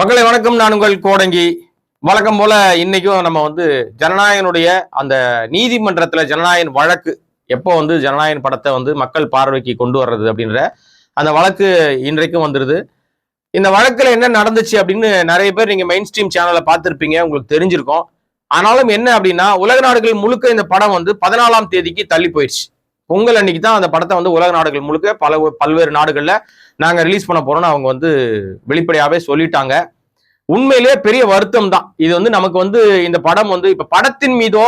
மக்களை வணக்கம். நான் உங்கள் கோடங்கி. வழக்கம் போல இன்னைக்கும் நம்ம வந்து ஜனநாயகனுடைய அந்த நீதிமன்றத்தில் ஜனநாயகன் வழக்கு எப்போ வந்து ஜனநாயகன் படத்தை வந்து மக்கள் பார்வைக்கு கொண்டு வர்றது அப்படின்ற அந்த வழக்கு இன்றைக்கும் வந்துருது. இந்த வழக்கில் என்ன நடந்துச்சு அப்படின்னு நிறைய பேர் நீங்கள் மெயின் ஸ்ட்ரீம் சேனலை பார்த்துருப்பீங்க உங்களுக்கு தெரிஞ்சிருக்கும். ஆனாலும் என்ன அப்படின்னா உலக நாடுகள் முழுக்க இந்த படம் வந்து பதினாலாம் தேதிக்கு தள்ளி போயிடுச்சு. பொங்கல் அன்னைக்கு தான் அந்த படத்தை வந்து உலக நாடுகள் முழுக்க பல பல்வேறு நாடுகளில் நாங்கள் ரிலீஸ் பண்ண போறோம்னு அவங்க வந்து வெளிப்படையாகவே சொல்லிட்டாங்க. உண்மையிலேயே பெரிய வருத்தம் தான். இது வந்து நமக்கு வந்து இந்த படம் வந்து இப்போ படத்தின் மீதோ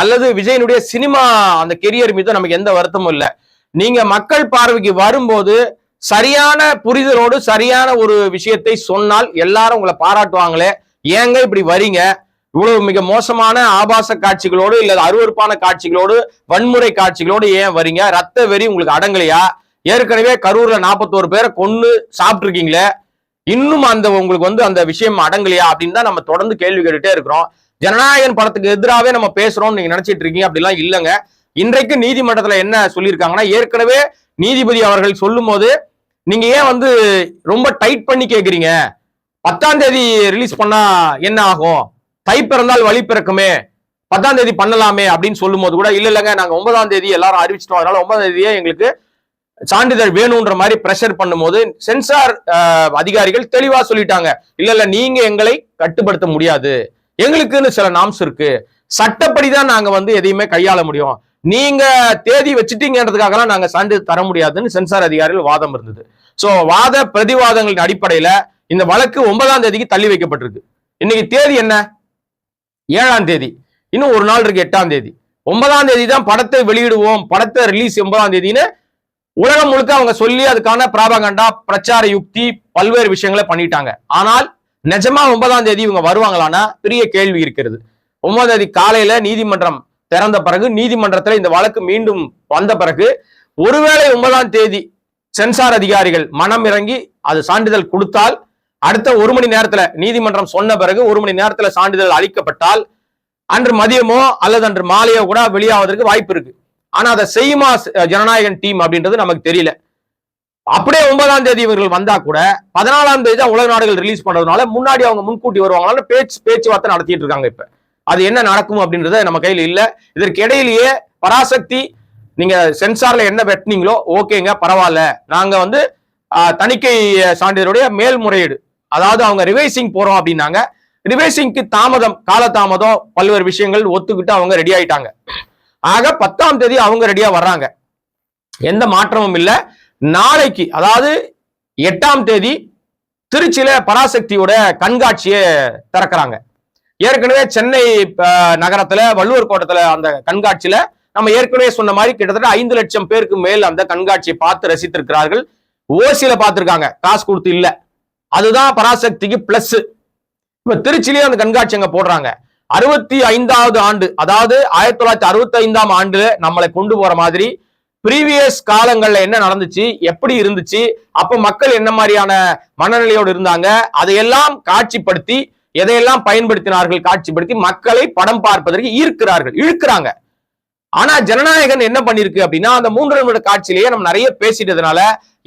அல்லது விஜயனுடைய சினிமா அந்த கெரியர் மீதோ நமக்கு எந்த வருத்தமும் இல்லை. நீங்க மக்கள் பார்வைக்கு வரும்போது சரியான புரிதலோடு சரியான ஒரு விஷயத்தை சொன்னால் எல்லாரும் உங்களை பாராட்டுவாங்களே. ஏங்க இப்படி வரீங்க? இவ்வளவு மிக மோசமான ஆபாச காட்சிகளோடு இல்ல அருவருப்பான காட்சிகளோடு வன்முறை காட்சிகளோடு ஏன் வரீங்க? ரத்த வெறி உங்களுக்கு அடங்கலையா? ஏற்கனவே கரூர்ல நாற்பத்தோரு பேரை கொண்டு சாப்பிட்டுருக்கீங்களே. இன்னும் அந்த உங்களுக்கு வந்து அந்த விஷயம் அடங்கலையா அப்படின்னு தான் நம்ம தொடர்ந்து கேள்வி கேட்டுட்டே இருக்கிறோம். ஜனநாயகன் படத்துக்கு எதிராகவே நம்ம பேசுறோம்னு நீங்க நினைச்சிட்டு இருக்கீங்க. அப்படிலாம் இல்லைங்க. இன்றைக்கு நீதிமன்றத்துல என்ன சொல்லியிருக்காங்கன்னா ஏற்கனவே நீதிபதி அவர்கள் சொல்லும் போது நீங்க ஏன் வந்து ரொம்ப டைட் பண்ணி கேக்குறீங்க? பத்தாம் தேதி ரிலீஸ் பண்ணா என்ன ஆகும்? தை பிறந்தால் வழி பிறக்குமே. பத்தாம் தேதி பண்ணலாமே அப்படின்னு சொல்லும் போது கூட இல்ல இல்லைங்க நாங்க ஒன்பதாம் தேதி எல்லாரும் அறிவிச்சிட்டோம். அதனால ஒன்பதாம் தேதியே எங்களுக்கு சான்றிதழ் வேணும்ன்ற மாதிரி பிரஷர் பண்ணும்போது சென்சார் அதிகாரிகள் தெளிவா சொல்லிட்டாங்க. இல்ல இல்ல நீங்க எங்களை கட்டுப்படுத்த முடியாது. எங்களுக்குன்னு சில நாம்ஸ் இருக்கு. சட்டப்படிதான் நாங்க வந்து எதையுமே கையாள முடியும். நீங்க தேதி வச்சுட்டீங்கன்றதுக்காகலாம் நாங்க சான்றிதழ் தர முடியாதுன்னு சென்சார் அதிகாரிகள் வாதம் இருந்தது. சோ வாத பிரதிவாதங்களின் அடிப்படையில இந்த வழக்கு ஒன்பதாம் தேதிக்கு தள்ளி வைக்கப்பட்டிருக்கு. இன்னைக்கு தேதி என்ன? ஏழாம் தேதி. இன்னும் ஒரு நாள் இருக்கு எட்டாம் தேதி. ஒன்பதாம் தேதி தான் படத்தை வெளியிடுவோம். படத்தை ரிலீஸ் ஒன்பதாம் தேதின்னு உலகம் முழுக்க அவங்க சொல்லி அதுக்கான பிராபகண்டா பிரச்சார யுக்தி பல்வேறு விஷயங்களை பண்ணிட்டாங்க. ஆனால் நிஜமா ஒன்பதாம் தேதி இவங்க வருவாங்களான்னா பெரிய கேள்வி இருக்கிறது. ஒன்பதாம் தேதி காலையில நீதிமன்றம் திறந்த பிறகு நீதிமன்றத்தில் இந்த வழக்கு மீண்டும் வந்த பிறகு ஒருவேளை ஒன்பதாம் தேதி சென்சார் அதிகாரிகள் மனம் இறங்கி அது சான்றிதழ் கொடுத்தால் அடுத்த ஒரு மணி நேரத்துல நீதிமன்றம் சொன்ன பிறகு ஒரு மணி நேரத்துல சான்றிதழ் அளிக்கப்பட்டால் அன்று மதியமோ அல்லது அன்று மாலையோ கூட வெளியாவதற்கு வாய்ப்பு இருக்கு. ஆனா அதை செய்யுமா ஜனநாயகன் டீம் அப்படின்றது நமக்கு தெரியல. அப்படியே ஒன்பதாம் தேதி இவர்கள் வந்தா கூட பதினாலாம் தேதி தான் உலக நாடுகள் ரிலீஸ் பண்றதுனால முன்னாடி அவங்க முன்கூட்டி வருவாங்களால பேச்சு பேச்சுவார்த்தை நடத்திட்டு இருக்காங்க இப்ப. அது என்ன நடக்கும் அப்படின்றத நம்ம கையில இல்ல. இதற்கு இடையிலேயே பராசக்தி நீங்க சென்சார்ல என்ன வெட்டினீங்களோ ஓகேங்க பரவாயில்ல. நாங்க வந்து தணிக்கை சான்றிதழுடைய மேல்முறையீடு அதாவது அவங்க ரிவைசிங் போறோம் அப்படின்னாங்க. ரிவைசிங்க்கு தாமதம் காலதாமதம் பல்வேறு விஷயங்கள் ஒத்துக்கிட்டு அவங்க ரெடி ஆயிட்டாங்க. ஆக பத்தாம் தேதி அவங்க ரெடியா வர்றாங்க. எந்த மாற்றமும் இல்லை. நாளைக்கு அதாவது எட்டாம் தேதி திருச்சியில பராசக்தியோட கண்காட்சியை திறக்கிறாங்க. ஏற்கனவே சென்னை நகரத்துல வள்ளுவர் கோட்டத்துல அந்த கண்காட்சியில நம்ம ஏற்கனவே சொன்ன மாதிரி கிட்டத்தட்ட ஐந்து லட்சம் பேருக்கு மேல் அந்த கண்காட்சியை பார்த்து ரசித்திருக்கிறார்கள். ஓசியில பார்த்திருக்காங்க. காசு கொடுத்து இல்ல. அதுதான் பராசக்திக்கு பிளஸ் இப்ப திருச்சிலேயே அந்த கண்காட்சி அங்க போடுறாங்க. அறுபத்தி ஐந்தாவது ஆண்டு அதாவது ஆயிரத்தி தொள்ளாயிரத்தி அறுபத்தி ஐந்தாம் ஆண்டு நம்மளை கொண்டு போற மாதிரி ப்ரீவியஸ் காலங்கள்ல என்ன நடந்துச்சு எப்படி இருந்துச்சு அப்ப மக்கள் என்ன மாதிரியான மனநிலையோடு இருந்தாங்க அதையெல்லாம் காட்சிப்படுத்தி எதையெல்லாம் பயன்படுத்தினார்கள் காட்சிப்படுத்தி மக்களை படம் பார்ப்பதற்கு ஈர்க்கிறார்கள் இழுக்கிறாங்க. ஆனா ஜனநாயகன் என்ன பண்ணிருக்கு அப்படின்னா அந்த மூன்று நிமிட காட்சியிலேயே நம்ம நிறைய பேசிட்டதுனால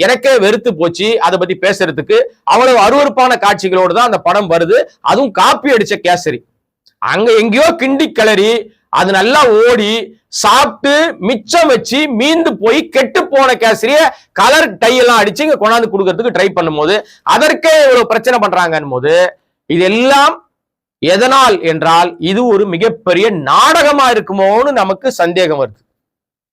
எனக்கே வெறுத்து போச்சு அதை பத்தி பேசுறதுக்கு. அவ்வளவு அருவறுப்பான காட்சிகளோடு தான் அந்த படம் வருது. அதுவும் காப்பி அடிச்ச கேசரி. அங்க எங்கேயோ கிண்டி கிளறி அது நல்லா ஓடி சாப்பிட்டு மிச்சம் வச்சு மீந்து போய் கெட்டு போன கேசரிய கலர் டை எல்லாம் அடிச்சு இங்க கொண்டாந்து கொடுக்கறதுக்கு ட்ரை பண்ணும்போது அதற்கே இவ்வளவு பிரச்சனை பண்றாங்கன்னு போது இதெல்லாம் எதனால் என்றால் இது ஒரு மிகப்பெரிய நாடகமா இருக்குமோன்னு நமக்கு சந்தேகம் வருது.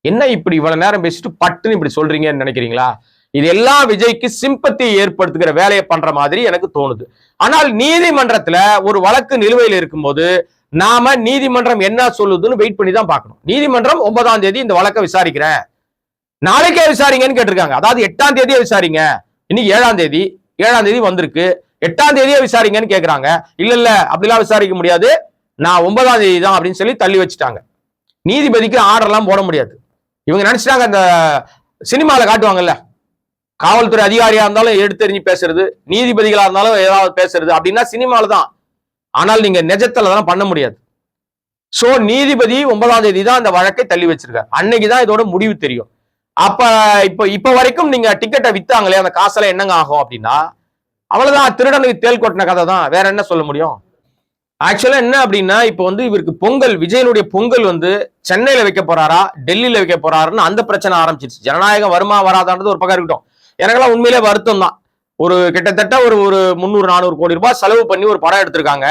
என்ன இப்படி இவ்வளவு நேரம் பேசிட்டு பட்டுன்னு இப்படி சொல்றீங்கன்னு நினைக்கிறீங்களா? இது எல்லாம் விஜய்க்கு சிம்பத்தி ஏற்படுத்துகிற வேலையை பண்ற மாதிரி எனக்கு தோணுது. ஆனால் நீதிமன்றத்துல ஒரு வழக்கு நிலுவையில் இருக்கும்போது நாம நீதிமன்றம் என்ன சொல்லுதுன்னு வெயிட் பண்ணி தான் பார்க்கணும். நீதிமன்றம் ஒன்பதாம் தேதி இந்த வழக்கை விசாரிக்கிறேன். நாளைக்கே விசாரிங்கன்னு கேட்டிருக்காங்க. அதாவது எட்டாம் தேதியே விசாரிங்க. இன்னைக்கு ஏழாம் தேதி. ஏழாம் தேதி வந்திருக்கு. எட்டாம் தேதியே விசாரிங்கன்னு கேட்கறாங்க இல்ல இல்ல அப்படிலாம் விசாரிக்க முடியாது. நான் ஒன்பதாம் தேதி தான் அப்படின்னு சொல்லி தள்ளி வச்சுட்டாங்க. நீதிபதிக்கு ஆர்டர்லாம் போட முடியாது. இவங்க நினைச்சிட்டாங்க அந்த சினிமாவில் காட்டுவாங்கல்ல. காவல்துறை அதிகாரியா இருந்தாலும் எடுத்தெறிஞ்சு பேசுறது நீதிபதிகளா இருந்தாலும் ஏதாவது பேசுறது அப்படின்னா சினிமாவில் தான். ஆனால் நீங்க நிஜத்துல தான் பண்ண முடியாது. சோ நீதிபதி ஒன்பதாம் தேதி தான் அந்த வழக்கை தள்ளி வச்சிருக்காரு. அன்னைக்கு தான் இதோட முடிவு தெரியும். அப்ப இப்ப இப்ப வரைக்கும் நீங்க டிக்கெட்டை வித்தாங்களே அந்த காசெல்லாம் என்னங்க ஆகும் அப்படின்னா அவ்வளவுதான் திருடனுக்கு தேல் கொட்டின கதை தான் வேற என்ன சொல்ல முடியும்? ஆக்சுவலா என்ன அப்படின்னா இப்போ வந்து இவருக்கு பொங்கல் விஜயனுடைய பொங்கல் வந்து சென்னையில வைக்க போறாரா டெல்லியில வைக்க போறாருன்னு அந்த பிரச்சனை ஆரம்பிச்சிருச்சு. ஜனநாயகம் வருமா வராதான்றது ஒரு பக்கம் இருக்கட்டும். எனக்கெல்லாம் உண்மையிலே வருத்தம் தான். ஒரு கிட்டத்தட்ட ஒரு ஒரு முந்நூறு நானூறு கோடி ரூபாய் செலவு பண்ணி ஒரு படம் எடுத்திருக்காங்க.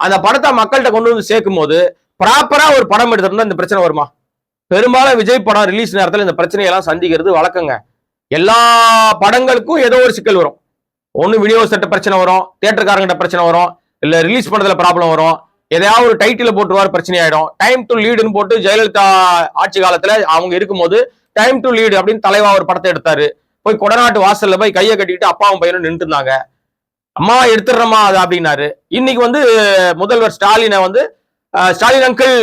அந்த படத்தை மக்கள்கிட்ட கொண்டு வந்து சேர்க்கும் போது ப்ராப்பரா ஒரு படம் எடுத்திருந்தா இந்த பிரச்சனை வருமா? பெரும்பாலும் விஜய் படம் ரிலீஸ் நேரத்தில் இந்த பிரச்சனையெல்லாம் சந்திக்கிறது வழக்கங்க. எல்லா படங்களுக்கும் ஏதோ ஒரு சிக்கல் வரும். ஒன்று வீடியோ செட்ட பிரச்சனை வரும் தேட்டருக்காரங்கிட்ட பிரச்சனை வரும் இல்லை ரிலீஸ் பண்ணுறதுல ப்ராப்ளம் வரும். எதையாவது ஒரு டைட்டில் போட்டுருவார் பிரச்சனை ஆயிடும் டைம் டு லீடுன்னு போட்டு ஜெயலலிதா ஆட்சி காலத்தில் அவங்க இருக்கும்போது டைம் டு லீடு அப்படின்னு தலைவா ஒரு படத்தை எடுத்தாரு. போய் கொடநாட்டு வாசல்ல போய் கையை கட்டிக்கிட்டு அப்பாவும் பையனும் நின்று இருந்தாங்க அம்மா எடுத்துடுறோமா அது அப்படின்னாரு. இன்னைக்கு வந்து முதல்வர் ஸ்டாலினை வந்து ஸ்டாலின் அங்கிள்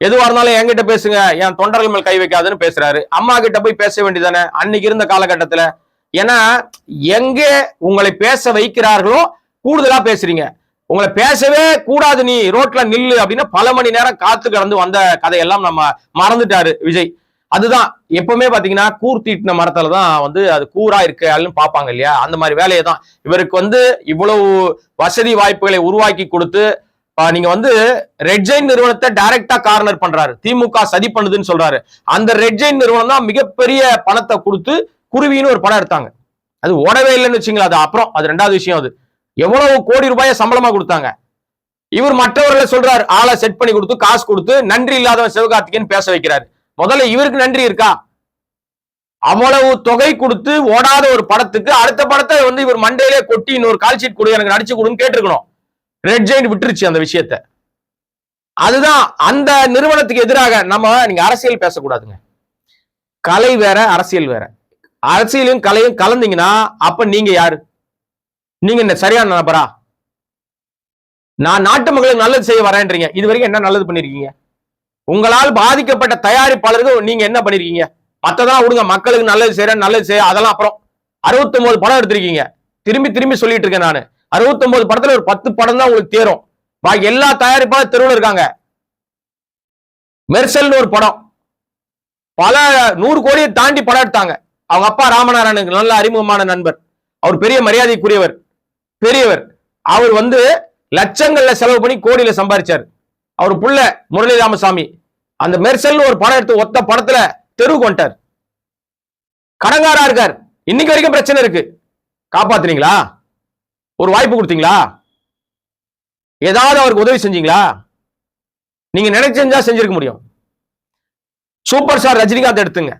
எதுவாக இருந்தாலும் என்கிட்ட பேசுங்க. என் தொண்டர்கள் மேல் கை வைக்காதுன்னு பேசுறாரு. அம்மா கிட்ட போய் பேச வேண்டியதானே அன்னைக்கு இருந்த காலகட்டத்தில் ஏன்னா எங்கே உங்களை பேச வைக்கிறார்களோ கூடுதலா பேசுறீங்க. உங்களை பேசவே கூடாது நீ ரோட்ல நில்லு அப்படின்னு பல மணி நேரம் காத்து கடந்து வந்த கதையெல்லாம் நம்ம மறந்துட்டாரு விஜய். அதுதான் எப்பவுமே பாத்தீங்கன்னா கூர் தீட்டின மரத்துல தான் வந்து அது கூரா இருக்கான்னு பார்ப்பாங்க இல்லையா? அந்த மாதிரி வேலையை தான். இவருக்கு வந்து இவ்வளவு வசதி வாய்ப்புகளை உருவாக்கி கொடுத்து நீங்க வந்து ரெட்ஜைன் நிறுவனத்தை டைரக்டா கார்னர் பண்றாரு. திமுக சதி பண்ணுதுன்னு சொல்றாரு. அந்த ரெட்ஜைன் நிறுவனம் தான் மிகப்பெரிய பணத்தை கொடுத்து குருவின்னு ஒரு படம் எடுத்தாங்க. அது ஓடவே இல்லைன்னு வச்சுங்களா அது அப்புறம் அது ரெண்டாவது விஷயம் அது. எவ்வளவு கோடி ரூபாயை சம்பளமா கொடுத்தாங்க. இவர் மற்றவர்களை சொல்றாரு ஆளை செட் பண்ணி கொடுத்து காசு கொடுத்து நன்றி இல்லாதவன் சிவகார்த்திகேயன் பேச வைக்கிறாரு. முதல்ல இவருக்கு நன்றி இருக்கா? அவ்வளவு தொகை கொடுத்து ஓடாத ஒரு படத்துக்கு அடுத்த படத்தை வந்து இவர் மண்டையிலே கொட்டி இன்னொரு கால் ஷீட் கொடு எனக்கு நடிச்சு கொடுன்னு கேட்டிருக்கணும். ரெட் ஜெயின் விட்டுருச்சு அந்த விஷயத்த. அதுதான் அந்த நிறுவனத்துக்கு எதிராக நம்ம நீங்க அரசியல் பேசக்கூடாதுங்க. கலை வேற அரசியல் வேற. அரசியலும் கலையும் கலந்தீங்கன்னா அப்ப நீங்க யாரு? நீங்க என்ன சரியான நபரா? நான் நாட்டு மக்களுக்கு நல்லது செய்ய வரேன்றீங்க. இது வரைக்கும் என்ன நல்லது பண்ணிருக்கீங்க? உங்களால் பாதிக்கப்பட்ட தயாரிப்பாளருக்கு நீங்க என்ன பண்ணிருக்கீங்க? மத்ததெல்லாம் விடுங்க. மக்களுக்கு நல்லது செய்யறேன் நல்லது செய்ய அதெல்லாம் அப்புறம். 69 படம் எடுத்திருக்கீங்க. திரும்பி திரும்பி சொல்லிட்டு இருக்கேன் நான். 69 படத்துல ஒரு பத்து படம் தான் உங்களுக்கு தேரும். பாக்கி எல்லா தயாரிப்பாளர் தெருவில் இருக்காங்க. மெர்சல்னு ஒரு படம். பல நூறு கோடியை தாண்டி படம் எடுத்தாங்க. அவங்க அப்பா ராமநாராயணுக்கு நல்ல அறிமுகமான நண்பர். அவர் பெரிய மரியாதைக்குரியவர். பெரியவர். அவர் வந்து லட்சங்கள்ல செலவு பண்ணி கோடியில சம்பாதிச்சார் அவர் புள்ள முரளி ராமசாமி. அந்த மெர்சல்னு ஒரு படம் எடுத்து ஒத்த படத்துல தெரு கொண்டார் கடங்காரா இருக்கார். இன்னைக்கு வரைக்கும் பிரச்சனை இருக்கு. காப்பாத்துறீங்களா ஒரு வாய்ப்பு கொடுத்தீங்களா? ஏதாவது அவருக்கு உதவி செஞ்சீங்களா? நீங்க நினைச்சிருந்தா செஞ்சிருக்க முடியும். சூப்பர் ஸ்டார் ரஜினிகாந்த் எடுத்துங்க.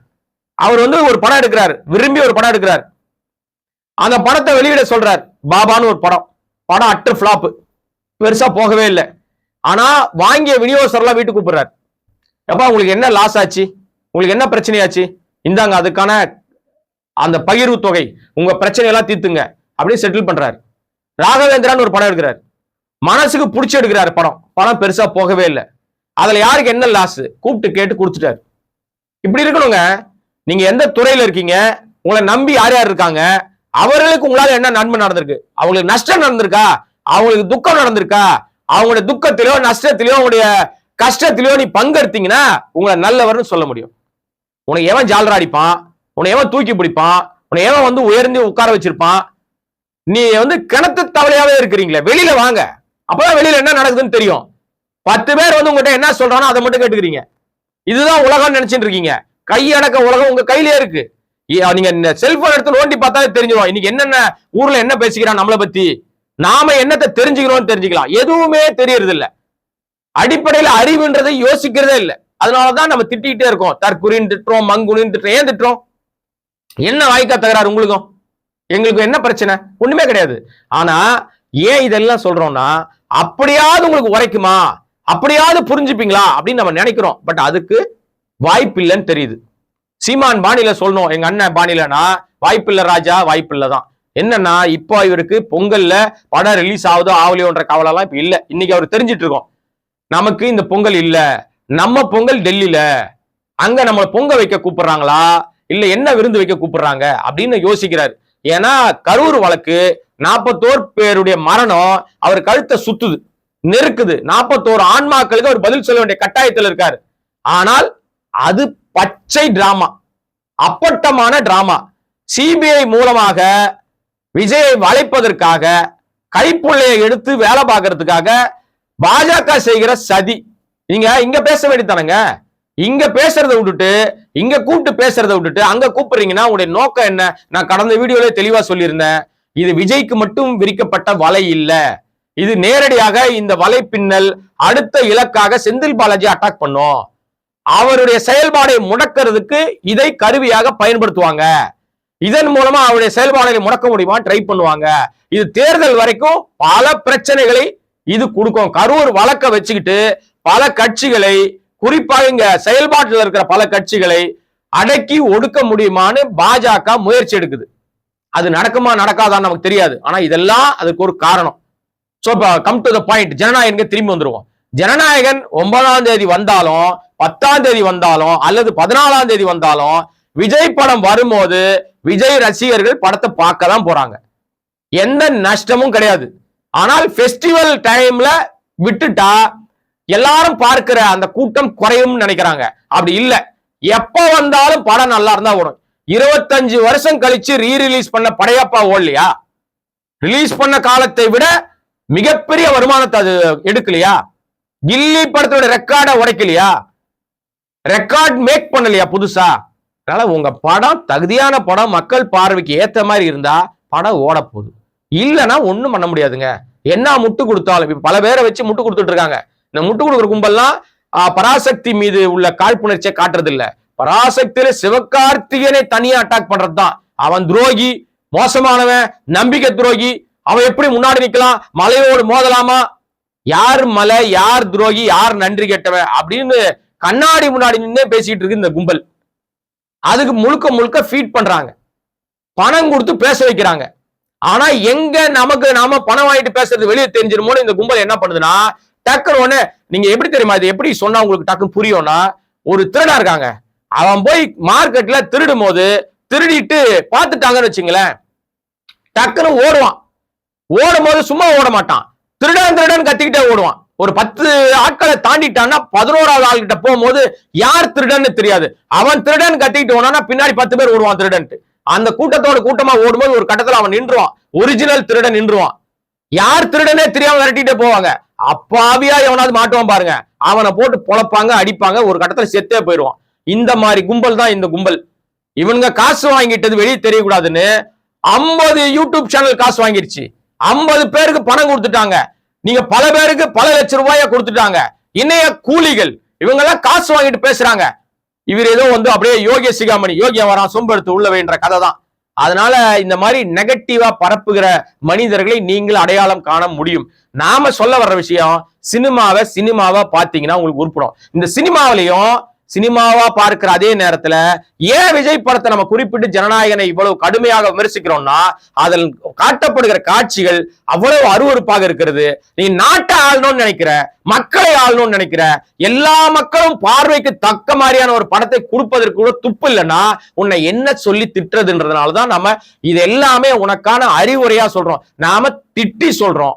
அவர் வந்து ஒரு படம் எடுக்கிறார். விரும்பி ஒரு படம் எடுக்கிறார். அந்த படத்தை வெளியிட சொல்றார் பாபான்னு ஒரு படம். படம் அட்டு ஃபிளாப்பு பெருசா போகவே இல்லை. ஆனா வாங்கிய விநியோகஸ்தர்லாம் வீட்டுக்கு கூப்பிடுறாரு. எப்பா உங்களுக்கு என்ன லாஸ் ஆச்சு? உங்களுக்கு என்ன பிரச்சனையாச்சு? இந்தாங்க அதுக்கான அந்த பகிர்வு தொகை. உங்க பிரச்சனையெல்லாம் தீர்த்துங்க. அப்படியே செட்டில் பண்றாரு. ராகவேந்திரான்னு ஒரு படம் எடுக்கிறார். மனசுக்கு பிடிச்சி எடுக்கிறாரு படம். படம் பெருசா போகவே இல்லை. அதுல யாருக்கு என்ன லாஸ் கூப்பிட்டு கேட்டு கொடுத்துட்டாரு. இப்படி இருக்கணுங்க. நீங்க எந்த துறையில இருக்கீங்க? உங்களை நம்பி யார் யார் இருக்காங்க? அவர்களுக்கு உங்களால என்ன நன்மை நடந்திருக்கு? அவங்களுக்கு நஷ்டம் நடந்திருக்கா? அவங்களுக்கு துக்கம் நடந்திருக்கா? அவங்களுடைய துக்கத்திலோ நஷ்டத்திலயோ அவங்களுடைய கஷ்டத்திலயோ நீ பங்கெடுத்தீங்கன்னா உங்களை நல்லவர்னு சொல்ல முடியும். உனக்கு எவன் ஜாலரா அடிப்பான்? உன்னை எவன் தூக்கி பிடிப்பான்? உன்னை எவன் வந்து உயர்ந்து உட்கார வச்சிருப்பான்? நீ வந்து கிணத்து தவளையாவே இருக்கிறீங்களே வெளியில வாங்க. அப்பதான் வெளியில என்ன நடக்குதுன்னு தெரியும். பத்து பேர் வந்து உங்ககிட்ட என்ன சொல்றானோ அதை மட்டும் கேட்டுக்கிறீங்க. இதுதான் உலகம் நினைச்சிட்டு இருக்கீங்க. கையடக்க உலகம் உங்க கையிலே இருக்கு. நீங்க இந்த செல்போன் எடுத்து நோண்டி பார்த்தாலே தெரிஞ்சிடும் இன்னைக்கு என்னென்ன ஊர்ல என்ன பேசிக்கிறான் நம்மளை பத்தி? நாம என்னத்தை தெரிஞ்சுக்கிறோம்னு தெரிஞ்சுக்கலாம். எதுவுமே தெரியறது இல்ல அடிப்படையில அறிவுன்றதை யோசிக்கிறதே இல்லை. அதனாலதான் நம்ம திட்டிகிட்டே இருக்கோம். தற்குறின்னு திட்டுறோம் மங்குனின்னு திட்டுறோம். ஏன் திட்டுறோம்? என்ன வாய்க்கா தகராறு உங்களுக்கும்? எங்களுக்கு என்ன பிரச்சனை? ஒண்ணுமே கிடையாது. ஆனா ஏன் இதெல்லாம் சொல்றோம்னா அப்படியாவது உங்களுக்கு உரைக்குமா? அப்படியாவது புரிஞ்சுப்பீங்களா? அப்படின்னு நம்ம நினைக்கிறோம். பட் அதுக்கு வாய்ப்பு இல்லைன்னு தெரியுது. சீமான் பாணியில சொல்லணும் எங்க அண்ணன் பாணியிலனா வாய்ப்பில்லை ராஜா வாய்ப்பில்லை தான். என்னன்னா இப்போ இவருக்கு பொங்கல்ல படம் ரிலீஸ் ஆகுதோ ஆவலியோன்ற கவலைலாம் இப்போ இப்ப இன்னைக்கு அவர் தெரிஞ்சிட்டு இருக்கோம். நமக்கு இந்த பொங்கல் இல்லை. நம்ம பொங்கல் டெல்லியில அங்க நம்மளை பொங்க வைக்க கூப்பிடுறாங்களா? இல்ல என்ன விருந்து வைக்க கூப்பிடுறாங்க? அப்படின்னு யோசிக்கிறாரு. ஏன்னா கரூர் வழக்கு நாற்பத்தோர் பேருடைய மரணம் அவர் கழுத்தை சுத்துது நெருக்குது. நாற்பத்தோரு ஆன்மாக்களுக்கு அவர் பதில் சொல்ல வேண்டிய கட்டாயத்தில் இருக்காரு. ஆனால் அது பச்சை டிராமா அப்பட்டமான டிராமா சிபிஐ மூலமாக விஜயை வளைப்பதற்காக கைப்புள்ளையை எடுத்து வேலை பார்க்கறதுக்காக பாஜக செய்கிற சதி. நீங்க இங்க பேச வேண்டியதானங்க இங்க பேசுறத விட்டுட்டு இங்க கூப்பிட்டு பேசுறத விட்டுட்டு அங்க கூப்பிடுறீங்கன்னா உங்களுடைய நோக்கம் என்ன? நான் கடந்த வீடியோல தெளிவா சொல்லியிருந்தேன். இது விஜய்க்கு மட்டும் விரிக்கப்பட்ட வலை இல்ல. இது நேரடியாக இந்த வலை பின்னல் அடுத்த இலக்காக செந்தில் பாலாஜி அட்டாக் பண்ணும். அவருடைய செயல்பாடை முடக்கிறதுக்கு இதை கருவியாக பயன்படுத்துவாங்க. இதன் மூலமா அவருடைய செயல்பாடுகளை முடக்க முடியுமா ட்ரை பண்ணுவாங்க. இது தேர்தல் வரைக்கும் பல பிரச்சனைகளை இது கொடுக்கும். கரூர் வழக்க வச்சுக்கிட்டு பல கட்சிகளை குறிப்பாக இங்க செயல்பாட்டில் இருக்கிற பல கட்சிகளை அடக்கி ஒடுக்க முடியுமான்னு பாஜக முயற்சி எடுக்குது. அது நடக்குமா நடக்காதான்னு நமக்கு தெரியாது. ஆனா இதெல்லாம் அதுக்கு ஒரு காரணம். So come to the point Jananayagan திரும்பி வந்துருவோம். ஜனநாயகன் ஒன்பதாம் தேதி வந்தாலும் பத்தாம் தேதி வந்தாலும் அல்லது பதினாலாம் தேதி வந்தாலும் விஜய் படம் வரும்போது விஜய் ரசிகர்கள் படத்தை பார்க்க தான் போறாங்க. எந்த நஷ்டமும் கிடையாது. ஆனால் ஃபெஸ்டிவல் டைம்ல விட்டுட்டா எல்லாரும் பார்க்கிற அந்த கூட்டம் குறையும் நினைக்கிறாங்க. அப்படி இல்லை. எப்ப வந்தாலும் படம் நல்லா இருந்தா ஓடும். இருபத்தஞ்சு வருஷம் கழிச்சு ரீ ரிலீஸ் பண்ண படையப்பா ஓடலையா? ரிலீஸ் பண்ண காலத்தை விட மிகப்பெரிய வருமானத்தை அது எடுக்கலையா? கில்லி படத்தோட ரெக்கார்டை உடைக்கலையா? ரெக்கார்ட் மேக் பண்ணலையா புதுசா? அதனால உங்க படம் தகுதியான படம் மக்கள் பார்வைக்கு ஏத்த மாதிரி இருந்தா படம் ஓட போகுது இல்லைன்னா ஒண்ணும் பண்ண முடியாதுங்க. என்ன முட்டு கொடுத்தாலும் இப்ப பல பேரை வச்சு முட்டு கொடுத்துட்டு இருக்காங்க. இந்த முட்டு கொடுக்குற கும்பல்லாம் பராசக்தி மீது உள்ள காழ்ப்புணர்ச்சியை காட்டுறது இல்ல பராசக்தியில சிவகார்த்திகனை தனியா அட்டாக் பண்றதுதான். அவன் துரோகி மோசமானவன் நம்பிக்கை துரோகி. அவன் எப்படி முன்னாடி நிக்கலாம்? மலையோடு மோதலாமா? யார் மலை யார் துரோகி யார் நன்றி கெட்டவன்? அப்படின்னு கண்ணாடி முன்னாடி நின்று பேசிட்டு இருக்கு இந்த கும்பல். அதுக்கு முழுக்க முழுக்க ஃபீட் பண்றாங்க. பணம் கொடுத்து பேச வைக்கிறாங்க. ஆனா எங்க நமக்கு நாம பணம் வாங்கிட்டு பேசுறது வெளியே தெரிஞ்சிருமோ இந்த கும்பல் என்ன பண்ணுதுன்னா டக்குனு உடனே நீங்க எப்படி தெரியுமா இது எப்படி சொன்னா உங்களுக்கு டக்குன்னு புரியும்னா ஒரு திருடா இருக்காங்க. அவன் போய் மார்க்கெட்ல திருடும் போது திருடிட்டு பார்த்துட்டாங்கன்னு வச்சுங்களேன் டக்குன்னு ஓடுவான். ஓடும் போது சும்மா ஓட மாட்டான். திருடன் திருடன் கத்திக்கிட்டே ஓடுவான். ஒரு பத்து ஆட்களை தாண்டிட்டான்னா பதினோராவது ஆள்கிட்ட போகும்போது யார் திருடன்னு தெரியாது. அவன் திருடன் கத்திக்கிட்டு ஓடானா பின்னாடி பத்து பேர் ஓடுவான் திருடன்ட்டு. அந்த கூட்டத்தோட கூட்டமா ஓடும்போது ஒரு கட்டத்துல அவன் நின்றுவான். ஒரிஜினல் திருடன் நின்றுவான். யார் திருடனே தெரியாம விரட்டிட்டே போவாங்க. அப்பாவியா எவனாவது மாட்டுவான் பாருங்க. அவனை போட்டு பொழப்பாங்க அடிப்பாங்க ஒரு கட்டத்துல செத்தே போயிடுவான். இந்த மாதிரி கும்பல் தான் இந்த கும்பல். இவனுங்க காசு வாங்கிட்டது வெளியே தெரியக்கூடாதுன்னு ஐம்பது யூடியூப் சேனல் காசு வாங்கிருச்சு. ஐம்பது பேருக்கு பணம் கொடுத்துட்டாங்க. நீங்க பல பேருக்கு பல லட்சம் ரூபாய கொடுத்துட்டாங்க. இன்னைய கூலிகள். இவங்க எல்லாம் காசு வாங்கிட்டு பேசுறாங்க. இவர் ஏதோ வந்து அப்படியே யோகிய சிகாமணி யோகியம் வரான் சொம்பெடுத்து உள்ள வேன்ற கதை தான். அதனால இந்த மாதிரி நெகட்டிவா பரப்புகிற மனிதர்களை நீங்கள் அடையாளம் காண முடியும். நாம சொல்ல வர்ற விஷயம் சினிமாவை சினிமாவா பாத்தீங்கன்னா உங்களுக்கு உருப்படும். இந்த சினிமாவிலையும் சினிமாவா பார்க்கிற அதே நேரத்துல ஏன் விஜய் படத்தை நம்ம குறிப்பிட்டு ஜனநாயகனை இவ்வளவு கடுமையாக விமர்சிக்கிறோம்னா அதில் காட்டப்படுகிற காட்சிகள் அவ்வளவு அருவருப்பாக இருக்கிறது. நீ நாட்டை ஆளணும்னு நினைக்கிற மக்களை ஆளணும்னு நினைக்கிற எல்லா மக்களும் பார்வைக்கு தக்க மாதிரியான ஒரு படத்தை கொடுப்பதற்கு கூட துப்பு இல்லைன்னா உன்னை என்ன சொல்லி திட்டுறதுன்றதுனாலதான் நம்ம இது எல்லாமே உனக்கான அறிவுரையா சொல்றோம். நாம திட்டி சொல்றோம்.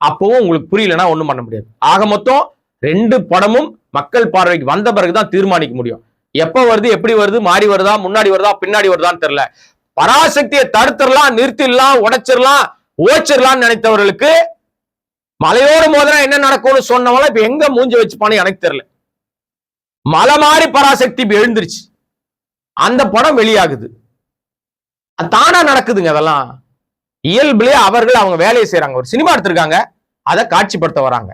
அப்பவும் உங்களுக்கு புரியலன்னா ஒண்ணும் பண்ண முடியாது. ஆக மொத்தம் ரெண்டு படமும் மக்கள் பார்வைக்கு வந்த பிறகுதான் தீர்மானிக்க முடியும். எப்ப வருது எப்படி வருது மாறி வருதா முன்னாடி வருதா பின்னாடி வருதான்னு தெரியல. பராசக்தியை தடுத்துடலாம் நிறுத்திடலாம் உடைச்சிடலாம் ஓச்சிடலாம்னு நினைத்தவர்களுக்கு மலையோடு மோதினா என்ன நடக்கும்னு சொன்னவங்க இப்ப எங்க மூஞ்சி வச்சுப்பானு எனக்கு தெரியல. மலை மாறி பராசக்தி இப்ப எழுந்துருச்சு. அந்த படம் வெளியாகுது. தானா நடக்குதுங்க அதெல்லாம். இயல்புலயே அவர்கள் அவங்க வேலையை செய்யறாங்க ஒரு சினிமா எடுத்திருக்காங்க. அதை காட்சிப்படுத்த வராங்க.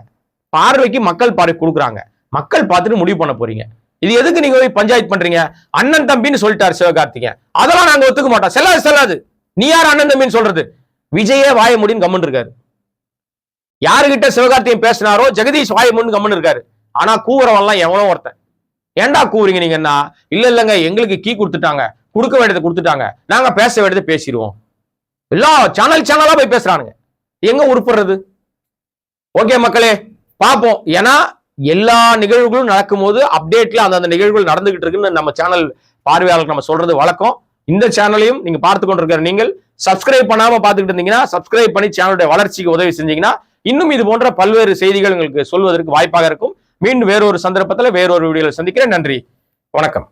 பார்வைக்கு மக்கள் பார்வை கொடுக்குறாங்க. மக்கள் பார்த்துட்டு முடிவு பண்ண போறீங்க. இது எதுக்கு நீங்க போய் பஞ்சாயத்து பண்றீங்க? அண்ணன் தம்பின்னு சொல்லிட்டாரு சிவகார்த்திகேயன். அதெல்லாம் நாங்க ஒத்துக்க மாட்டோம். செல்லாது செல்லாது. நீ யார் அண்ணன் தம்பின்னு சொல்றது? விஜயே வாய முடின்னு கம்மன் இருக்காரு. யாருகிட்ட சிவகார்த்திகேயன் பேசினாரோ ஜெகதீஷ் வாய முடின்னு கம்மன் இருக்காரு. ஆனா கூவுறவன்லாம் எவனோ ஒருத்தன். ஏன்டா கூவுறீங்க நீங்கன்னா இல்ல இல்லங்க எங்களுக்கு கீ கொடுத்துட்டாங்க. கொடுக்க வேண்டியதை கொடுத்துட்டாங்க. நாங்க பேச வேண்டியதை பேசிடுவோம். எல்லா சேனல் சேனலா போய் பேசுறானுங்க. எங்க உருப்படுறது? ஓகே மக்களே பார்ப்போம் ஏன்னா எல்லா நிகழ்வுகளும் நடக்கும்போது அப்டேட்ல அந்தந்த நிகழ்வுகள் நடந்துகிட்டு இருக்குன்னு நம்ம சேனல் பார்வையாளருக்கு நம்ம சொல்றது வழக்கம். இந்த சேனலையும் நீங்க பார்த்து கொண்டிருக்கிற நீங்கள் சப்ஸ்கிரைப் பண்ணாம பார்த்துக்கிட்டு இருந்தீங்கன்னா சப்ஸ்கிரைப் பண்ணி சேனலுடைய வளர்ச்சிக்கு உதவி செஞ்சீங்கன்னா இன்னும் இது போன்ற பல்வேறு செய்திகள் உங்களுக்கு சொல்வதற்கு வாய்ப்பாக இருக்கும். மீண்டும் வேறொரு சந்தர்ப்பத்தில் வேறொரு வீடியோவில் சந்திக்கிறேன். நன்றி. வணக்கம்.